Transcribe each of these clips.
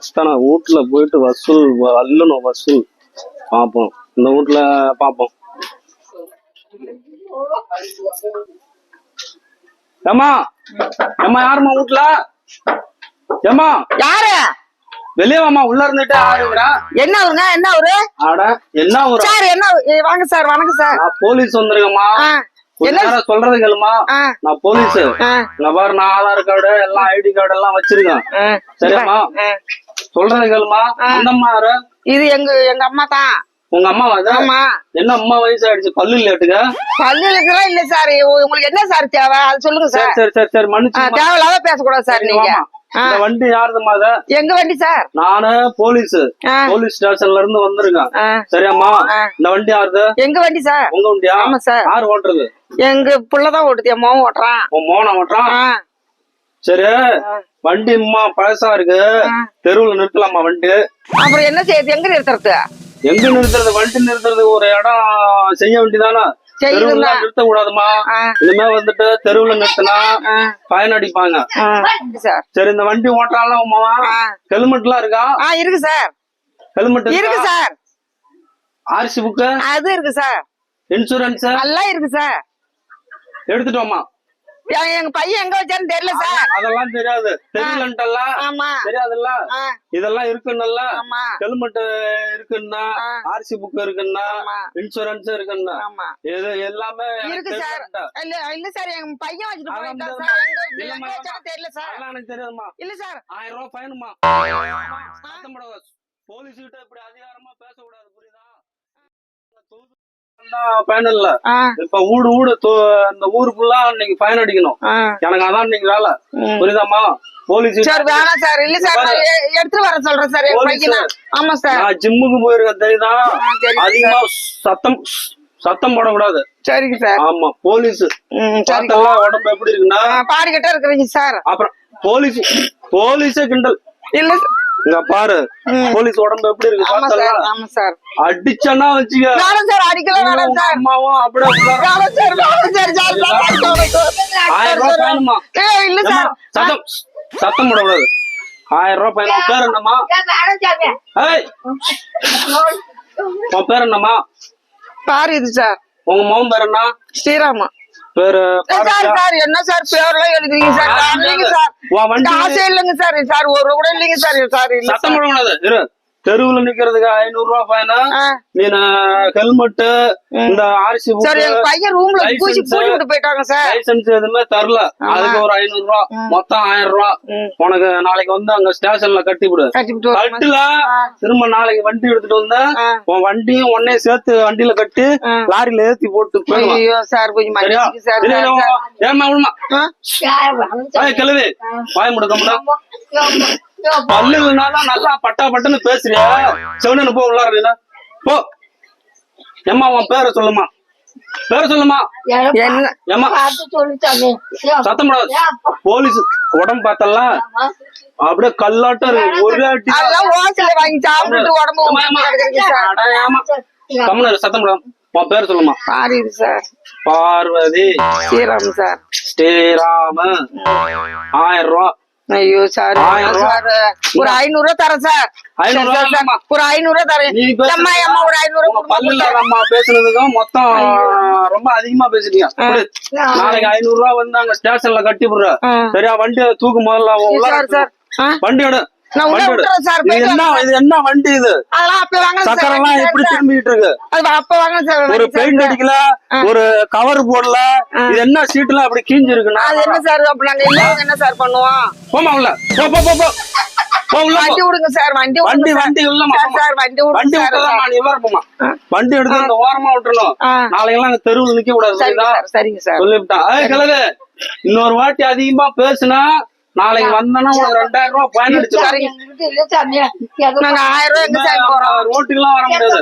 இஷ்டான வீட்டுல போயிட்டு வசூல் அள்ளணும் வசூல். பார்ப்போம். இந்த வீட்டுல பார்ப்போம். ஏமா ஏமா யாரும்மா வீட்டுல? ஏமா யாரு? வெளியே வாமா உள்ள இருந்துட்டு ஆடுங்கிறா என்ன அவருங்க என்ன அவரு ஆட என்ன ஒரு சார் என்ன வாங்க சார் வணக்கம் சார். நான் போலீஸ் வந்துருங்கம்மா என்ன? சொல்றது கேளுமா நான் போலீஸ். இந்த பாரு நான் ஆதார் கார்டு எல்லாம் ஐடி கார்டு எல்லாம் வச்சிருக்கேன். சரியாம்மா. சொல்றது கேளுமா அந்த அம்மா இது எங்க எங்க அம்மா தான். உங்க அம்மா ஆமா. என்ன அம்மா வயசு ஆயிடுச்சு பல்லு இல்லட்டுங்க பள்ளி இருக்கிறா இல்ல சார்? உங்களுக்கு என்ன சார் தேவை? அது சொல்லுங்க சரி சார். சரி சரி மன்னிச்சு தேவையில்லாத பேசக்கூடாது சார் நீங்க. வண்டி யாருதும்மா அது? எங்க வண்டி சார்? நானு போலீஸ். போலீஸ் ஸ்டேஷன்ல இருந்து வந்திருக்கேன். சரியாம்மா. இந்த வண்டி யாருது? எங்க வண்டி சார்? உங்க வண்டியா? ஆமா சார். யார் ஓட்டுறது? எங்க புள்ளதான் ஓட்டுது. என் மோகம் ஓட்டுறான். உன் மோன ஓட்டுறான்? சரி. வண்டி அம்மா பழசா இருக்கு. தெருவுல நிறுத்தலாமா வண்டி? அப்புறம் என்ன செய்யுது எங்க நிறுத்துறது? எங்க நிறுத்துறது? வண்டி நிறுத்துறது ஒரு இடம் செய்ய வேண்டியதானே? தெருவுல நிறுத்த கூடாதுமா இனிமே வந்துட்டு தெருவுல நிறுத்தினா ஃபைன் அடிப்பாங்க. சார். சரி இந்த வண்டி ஓட்டுறாங்களா உமாவா ஹெல்மெட் எல்லாம் இருக்கா? ஆ இருக்கு சார். ஹெல்மெட் இருக்கு? சார். RC book? அது இருக்கு சார். இன்சூரன்ஸ்? எல்லாம் இருக்கு சார். எடுத்துட்டோமா எங்க- எங்க பையன் எங்க வச்சாருன்னு தெரியல சார். அதெல்லாம் தெரியாது. தெரியலன்ட்டல்ல ஆமா. தெரியாதுல்ல? இதெல்லாம் இருக்குன்னல்ல? ஆமா. ஹெல்மெட் இருக்குன்னா. ஆர்சி புக் இருக்குன்னா இன்சூரன்ஸ் இருக்குன்னா ஆமா. இது எல்லாமே இருக்கு சார். இல்ல இல்ல சார் எங்க பையன் வச்சுட்டு போயிட்டான் சார். எங்க வச்சாலும் தெரியல சார். எனக்கு தெரியாதுமா இல்ல சார். ஆயிரம் ரூபாய் ஃபைனுமா போலீஸ் கிட்ட இப்படி அதிகாரமா பேசக்கூடாது புரியுதா? ஃபைன் இல்ல ஆ, இப்ப ஊடு ஊடு இந்த ஊரு ஃபுல்லா இன்னைக்கு ஃபைன் அடிக்கணும். எனக்கு அதான் இன்னைக்கு வேலை. ம். புரியுதாம்மா? போலீஸ் சார் வேணாம் சார். இல்ல சார் நான் எ- எடுத்துட்டு வர சொல்றேன் சார். ஆமா சார். நான் ஜிம்முக்கு போயிருக்கேன் தெரியுதா? அதிகமா சத்தம் சத்தம் போடக்கூடாது. சரிங்க சார். ஆமா போலீஸ் ம் சரிங்க. பார்த்தெல்லாம் உடம்பு எப்படி இருக்குன்னா? பாடிக்கிட்டே இருக்கிறீங்க சார். அப்புறம் போலீஸ் போலீஸே கிண்டல். இல்ல சார். இங்க பாரு. போலீஸ் உடம்பு எப்படி இருக்கு ஆமா சார் அடிச்சனா வச்சுக்க. வேணாம் சார் அடிக்கல வேணாம் சார். அம்மாவும் அப்படியே வேணாம் சார் வேணாம் சார் சார் சார் ஆயிரம் ரூபாய் ஃபைனுமா ஏய் இல்ல சார். சத்தம் சத்தம் போடக்கூடாது ஆயிரம் ரூபாய் உன் பேர் என்னம்மா? ஏய்! உன் பேர் என்னம்மா? பாரு இது சார். உங்க மகன் பேர் என்ன? ஸ்ரீராமா. சார் சார் என்ன சார் பேர்லாம் எழுதுறீங்க சார்? சார். காசே இல்லைங்க சார். சார் ஒரு கூட இல்லைங்க சார். சார் சத்தம் போடக்கூடாது தெருவுல நிக்கிறதுக்கு ஐநூறு ரூபாய் ஃபைனா ஆ. நீ ஹெல்மெட் இந்த ஆர்சி சார் எங்க பையன் ரூம்ல பூச்சி விட்டு போயிட்டாங்க சார். லைசன்ஸ் எதுவுமே தரல. அதுக்கு ஒரு ஐநூறு ரூபா மொத்தம் ஆயிரம் ரூபா. உனக்கு நாளைக்கு வந்து அங்க ஸ்டேஷன்ல கட்டி விடு. கட்டுல திரும்ப நாளைக்கு வண்டி எடுத்துட்டு வந்தா. உன் வண்டியும் உன்னைய சேர்த்து வண்டியில கட்டி ஆ. லாரியில ஏத்தி போட்டு ஐயோ சார் கொஞ்சம்? ஏய், கிழவி வாய முடுக்க முடியும் பல்லு இல்லைனாலும் நல்லா பட்டா பட்டுன்னு பேசுறியா? செவனு போ உள்ளார போ. ஏம்மா உன் பேரை சொல்லுமா? பேரை சொல்லுமா? சத்தம் போடாது. போலீஸ் உடம்பு பார்த்தல அப்படியே கல்லாட்டம் ஒரு அடி அதெல்லாம் ஹோட்டல்ல வாங்கி சாப்பிட்டு உடம்பு ஏம்மா, ஏம்மா. கிடக்குறீங்க சார் அட, ஏம்மா. கம்முனு இரு, சத்தம் உன் பேர் சொல்லுமா? பாரு இது சார். பார்வதி. ஸ்ரீராம் சார். ஸ்ரீராம ஆயிரம் ரூபா. ஐயோ சார். சார் ஒரு ஐநூறு ரூபா தரேன் சார். ஒரு ஐநூறு ரூபா தரேன் அம்மா அம்மா ஒரு ஐநூறு பல்லுல நம்ம பேசுனதுக்கும் மொத்தம் ரொம்ப அதிகமா பேசிட்டீங்க. நாளைக்கு ஐநூறு ரூபா வந்து ஸ்டேஷன்ல கட்டி விடுற ஆ. சரியா? வண்டி தூக்கு முதல்ல அவன் நான் உள்ள. விட்டுறேன் சார், போயிட்டு என்ன இது என்ன வண்டி இது? அதெல்லாம் அப்ப வாங்க சக்கரம் எல்லாம் எப்படி. திரும்பிட்டு இருக்கு அது அப்ப வாங்க சார் ஒரு. பெயிண்ட் அடிக்கல ஒரு கவர் போடல இது என்ன சீட்ல அப்படி கீஞ்சு இருக்குன்னா அது என்ன சார் அப்ப நாங்க இல்லாம என்ன சார் பண்ணுவோம்? போமா உள்ள. போ போ போ போ. வண்டி விடுங்க சார் வண்டி வண்டி வண்டி உள்ளமா சார் வண்டி வண்டி விட்டதான் நான் இவ்வளவு வண்டி எடுத்து அந்த ஓரமா விட்டுறணும். ஆ. நாளைக்கு எல்லாம் அங்க தெருவில் நிக்க கூடாது சரிங்க? சார். சொல்லிவிட்டான் இன்னொரு வாட்டி அதிகமா பேசுனா நாளைக்கு வந்தனா உனக்கு ரெண்டாயிரம் ரூபாய் பயன் அடிச்சிருவாங்க நாங்க ஆயிரம் ரூபாய் ரோட்டுக்கு எல்லாம் வர முடியாது.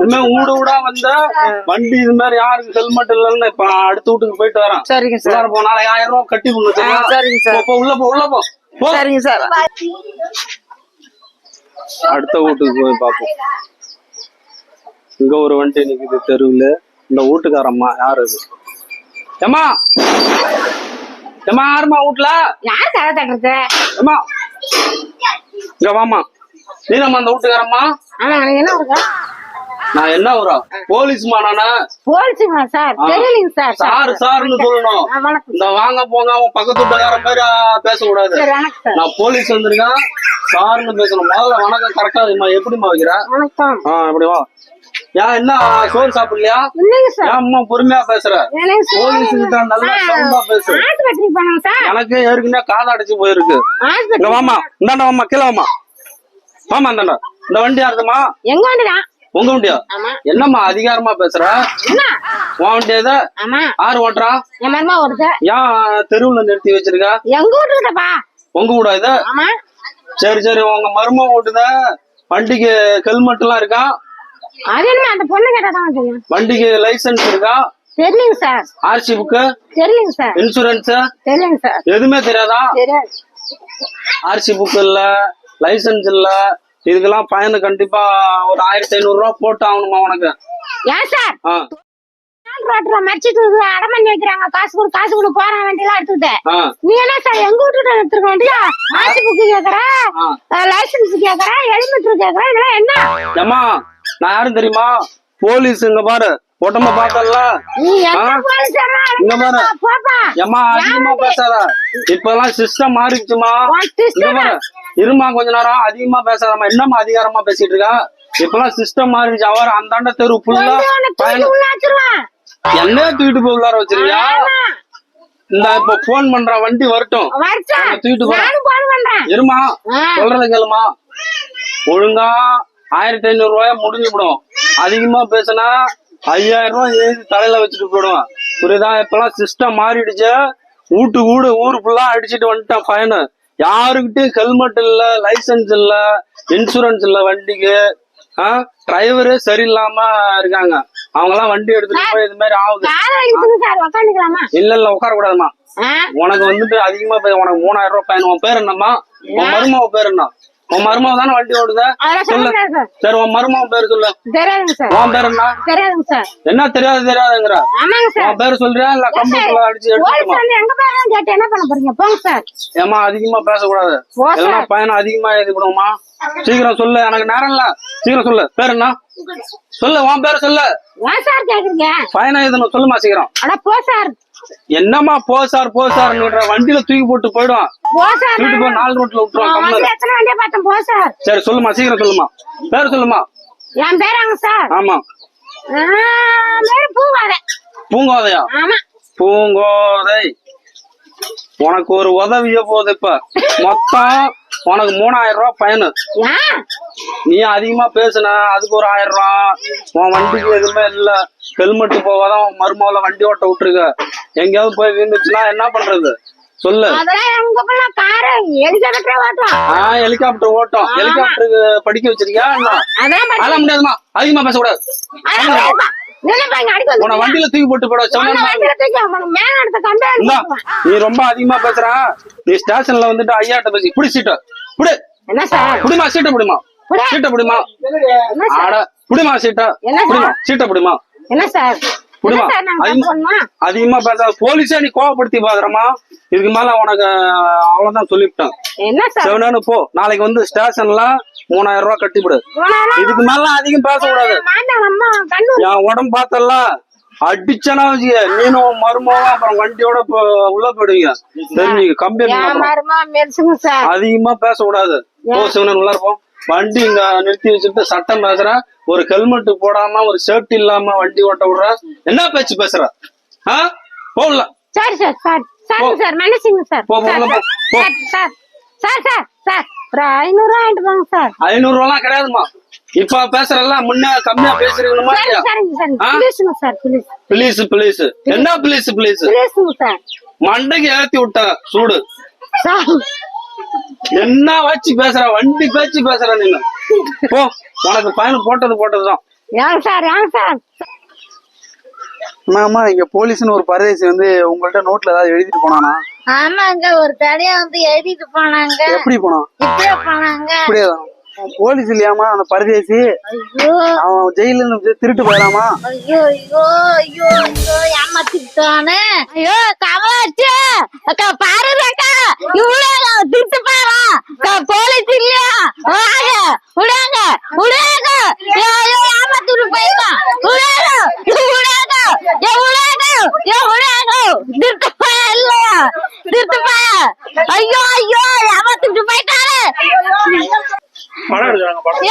இனிமே ஊடு ஊடா வந்தா வண்டி இது மாதிரி யாருக்கு ஹெல்மெட் இல்லைன்னு இப்ப அடுத்த வீட்டுக்கு போயிட்டு வரேன். சரிங்க சார். போ நாளைக்கு ஆயிரம் ரூபாய் கட்டி கொடுங்க சரிங்க சார். போ, போ, உள்ள போ உள்ள போ. சரிங்க சார். அடுத்த வீட்டுக்கு போய் பார்ப்போம். இங்க ஒரு வண்டி நிக்குது தெருவுல. இந்த வீட்டுக்காரம்மா யாரு இது? ஏமா ஏமா யாருமா வீட்டுல? யார் தலை தட்டுறது? ஏமா இங்க வாமா நீ நம்ம அந்த வீட்டுக்காரம்மா? எனக்கு என்ன இருக்கா நான் என்ன வரும் போலீஸ்மா நானு. போலீஸுங்களா சார். தெரியலைங்க சார். சாரு சாருன்னு சொல்லணும். இந்த வாங்க போங்க அவன் பக்கத்து வீட்டுக்கார மாதிரி பேசக்கூடாது. நான் போலீஸ் வந்திருக்கேன். சாருன்னு பேசணும். முதல்ல வணக்கம் கரெக்டா எப்படிமா வைக்கிற? வணக்கம். ஆ இப்படி வா. ஏன் என்ன சோறு சாப்பிடலையா? அம்மா பொறுமையா பேசுற. போலீஸ் கிட்ட நல்லா சவுண்டா எனக்கு ஏற்கனவே காது அடைச்சு போயிருக்கு. இங்க வாமா இந்தாண்ட வாமா கீழே வாமா வாமா இந்தாண்ட. இந்த வண்டி யாருதுமா எங்க வண்டிதான் உங்க வண்டியா? என்னம்மா அதிகாரமா பேசுற? என்ன? உன் வண்டி எது? ஆமா. ஆறு ஓட்டுறா? மருமா ஏன் தெருவுல நிறுத்தி வச்சிருக்க? எங்க வீட்டுக்கிட்டப்பா உங்க கூட இது? சரி சரி உங்க மருமக ஓட்டுத வண்டிக்கு ஹெல்மெட் எல்லாம் இருக்கா? அது என்ன அந்த பொண்ணு கேட்டாதான் தெரியும் வண்டிக்கு லைசென்ஸ் இருக்கா? தெரியலைங்க சார். ஆர்சி புக்கு தெரியலைங்க சார். இன்சூரன்ஸ் தெரியலைங்க சார். எதுவுமே தெரியாதா? தெரியாது. ஆர்சி புக் இல்ல லைசென்ஸ் இல்ல. இதுக்கெல்லாம் பயணம் கண்டிப்பா ஒரு ஆயிரத்தி ஐநூறு ரூபா போட்டு ஆகணுமா உனக்கு? ஏன் சார்? மறைச்சிட்டு அடம் பண்ணி வைக்கிறாங்க. காசு கொடு காசு கொடு போற வண்டியெல்லாம் எடுத்துக்கிட்டு. ஆ. நீ என்ன சார் எங்க வீட்டுல எடுத்துருக்க வண்டியா? ஆசி புக்கு கேக்குற. லைசன்ஸ் கேக்குற ஹெல்மெட் கேக்குற இதெல்லாம் என்ன? நான் யாரும் தெரியுமா? போலீஸ் இங்க பாரு. உடம்ப. போலீஸ் இங்க பாரு. ஏம்மா அதிகமா பேசாத. இப்பெல்லாம் சிஸ்டம் மாறிடுச்சுமா இங்க பாரு. இருமா கொஞ்ச நேரம். அதிகமா பேசாதம்மா. என்னம்மா அதிகாரமா பேசிட்டு இருக்கா? இப்பெல்லாம் சிஸ்டம் மாறிடுச்சு. அவர் அந்தாண்ட தெரு வச்சிருவான் என்ன தூக்கிட்டு போய் உள்ளார வச்சிருக்கியா. இந்த இப்ப போன் பண்ற வண்டி வரட்டும். தூக்கிட்டு போறேன். இருமா. சொல்றத கேளுமா ஒழுங்கா ஆயிரத்தி ஐநூறு ரூபாய முடிஞ்சு விடும் அதிகமா பேசினா ஐயாயிரம் ரூபாய் எழுதி தலையில வச்சுட்டு போயிடுவேன். புரியுதா? இப்பெல்லாம் சிஸ்டம் மாறிடுச்சு. வீட்டு வீடு ஊர் ஃபுல்லா அடிச்சிட்டு வந்துட்டேன் ஃபைனு யாருக்கிட்டையும் ஹெல்மெட் இல்ல லைசென்ஸ் இல்ல இன்சூரன்ஸ் இல்ல வண்டிக்கு. டிரைவரு சரியில்லாம இருக்காங்க. அவங்க எல்லாம் வண்டி எடுத்துட்டு போய் இது மாதிரி ஆகுது. இல்ல இல்ல உட்கார கூடாதுமா? உனக்கு வந்துட்டு அதிகமா உனக்கு மூணாயிரம் ரூபாய் பயன் உன் பேர் என்னம்மா? உன் மருமக பேர் என்ன? உன் மருமக தானே வண்டி ஓடுத? சொல்லு சார். உன் மருமக பேர் சொல்லு. தெரியாதுங்க சார். உன் பேர் என்ன தெரியாதுங்க சார். என்ன தெரியாது தெரியாதுங்கிற? ஆமாங்க சார். உன் பேர் சொல்றியா? இல்ல கம்ப்யூட்டர்ல அடிச்சு எங்க கேட்டு என்ன பண்ண போறீங்க? போங்க சார். ஏமா அதிகமா பேசக்கூடாது. எல்லாம் பயணம் அதிகமா எழுதி விடுவோமா சீக்கிரம் சொல்லு எனக்கு நேரம் இல்ல. சீக்கிரம் சொல்லு. பேர் என்ன? சொல்லு உன் பேர் சொல்லு. ஏன் சார் கேக்குறீங்க? பயணம் எழுதணும் சொல்லுமா சீக்கிரம். அட போ சார். என்னம்மா போ சார் போ சார்ன்ற வண்டியில தூக்கி போட்டு போயிடுவான் தூக்கிட்டு போய் நாலு ரோட்ல விட்டுருவான் சார் சொல்லுமா சீக்கிரம் சொல்லுமா பேர் சொல்லுமா என் பேராங்க சார். ஆமா. பூங்கோதையா? பூங்கோதை. உனக்கு ஒரு உதவிய போகுது இப்ப. மொத்தம் உனக்கு மூணாயிரம் ரூபாய் பயனு. நீ அதிகமா பேசுன அதுக்கு ஒரு ஆயிரம் ரூபாய். உன் வண்டிக்கு எதுவுமே இல்ல. ஹெல்மெட் போகாதான் உன் மருமகளை வண்டி ஓட்ட விட்டுருக்க. எங்கேயாவது போய் விழுந்துச்சுன்னா என்ன பண்றது? சொல்லு. ஹெலிகாப்டரே ஹெலிகாப்டர் ஓட்டம். ஹெலிகாப்டருக்கு படிக்க வச்சிருக்கியா அதெல்லாம் முடியாதுமா அதிகமா பேசக்கூடாது. உன. வண்டியில தூக்கி போட்டு போட. நீ ரொம்ப அதிகமா பேசுற. நீ ஸ்டேஷன்ல வந்துட்டு ஐயாட்ட பேசி புடி சீட்ட. புடி. என்ன சார் புடிமா சீட்ட புடிமா? புடி. சீட்ட புடிமா? ஆட. புடிமா சீட்ட? புடிமா சீட்ட புடிமா? என்ன சார் அதிகமா- பேசாத போலீஸே நீ கோவப்படுத்தி பாக்குறமா இதுக்கு மேல உனக்கு அவ்வளவுதான் சொல்லிவிட்டேன். செவனு போ. நாளைக்கு வந்து ஸ்டேஷன்ல மூணாயிரம் ரூபாய் கட்டிவிடு இதுக்கு மேல அதிகம் அம்மா கண்ணு என் உடம்பு பார்த்தல அடிச்சனா வச்சுக்க நீனும் மருமகளும் அப்புறம் வண்டியோட உள்ள போயிடுவீங்க. தெரிஞ்சுக்க கம்பெனி அதிகமா பேசக்கூடாது. போ சிவனன் உள்ள இருப்போம் வண்டி இங்க நிறுத்தி வச்சுட்டு சட்டம் பேசுற. ஒரு ஹெல்மெட் போடாம ஒரு சேஃப்டி இல்லாம வண்டி ஓட்ட விடுற. என்ன பேச்சு பேசுற? ஆ? போகல. சரி சார் சார் சரிங்க சார் மன்னிச்சுங்க சார். போ, போ, சார், உள்ள போ, போ. Sir, sir sir sir sir ஒரு ஐநூறு ரூபா போங்க சார். ஐநூறு ரூபாலாம் கிடையாதுமா இப்ப பேசுறல்ல முன்ன கம்மியா சரி இல்லையா சரிங்க சார் ப்ளீஸ் பிளீஸ் பிளீஸ் என்ன பிளீஸ் பிளீஸ் ப்ளீஸுங்க சார். மண்டைக்கு ஏத்தி விட்ட சூடு. சார் என்ன வச்சு பேசுற? வண்டி பேச்சு பேசுற நீங்க போ உனக்கு பயணம் போட்டது போட்டதுதான். ஏன் சார்? ஏன் சார்? ஆமா இங்க போலீஸ்னு ஒரு பரதேசி வந்து உங்கள்ட்ட நோட்ல ஏதாவது எழுதிட்டு போனானா? ஆமாங்க ஒரு தடையா வந்து எழுதிட்டு போனாங்க. எப்படி போனான்? இப்படியே போனாங்க. இப்படியேதான் போலீஸ் இல்லையாமா அந்த பரதேசி. அவன் ஜெயில இருந்து திருட்டு போயிடாமா ஐயோ ஐயோ ஐயோ ஐயோ ஏமாத்திட்டானே. ஐயோ கமலாச்சு அக்கா பாருங்க அக்கா இவ்வளவு திட்டு பாரா போலீஸ் இல்லையா? வாங்க விடாங்க விடாங்க ஐயோ ஐயோ ஏமாத்திட்டு போயிருக்கான் விடாங்க விடாங்க ஏ விடாங்க ஏ விடாங்க திருட்டு பைய இல்லையா? திருட்டு பைய? ஐயோ ஐயோ ஏமாத்திட்டு போயிட்டாரு படம் எடுக்கிறாங்க படம்.